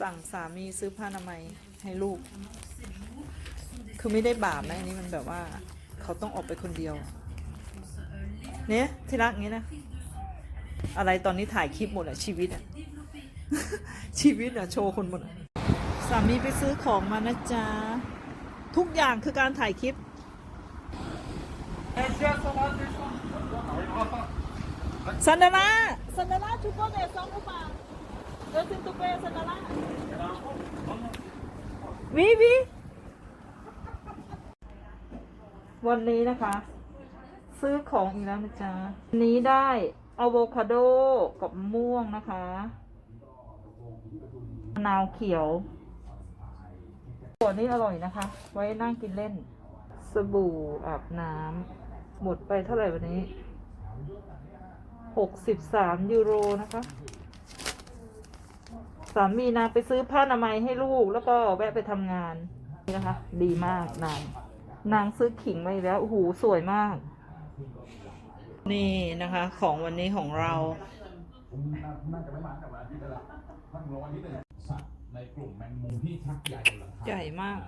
สั่งสามีซื้อผ้าอนามัยให้ลูก คือไม่ได้บาปนะอันนี้มันแบบว่า เขาต้องออกไปคนเดียว เนี่ยที่รักงี้นะ อะไรตอนนี้ถ่ายคลิปหมดอะชีวิตอะชีวิตอะโชว์คนหมดสามีไปซื้อของมานะจ๊ะ ทุกอย่างคือการถ่ายคลิปซันดาราซันดาราชุบเบสซองอุปาเดินถึงตุเปซันดารา วิวิวันนี้นะคะ ซื้อของอีกแล้วนะจ๊ะวันนี้ได้อะโวคาโดกับมะม่วงนะคะมะนาวเขียวตัวนี้อร่อยนะคะ ไว้นั่งกินเล่น สบู่อาบน้ำหมดไปเท่าไหร่วันนี้หกสิบสามยูโรนะคะ สามีนางไปซื้อผ้าอนามัยให้ลูก แล้วก็แวะไปทำงานนี่นะคะ ดีมากนางนางซื้อขิงมาอีกแล้วโอ้โหสวยมาก นี่นะคะ ของวันนี้ของเราใหญ่มาก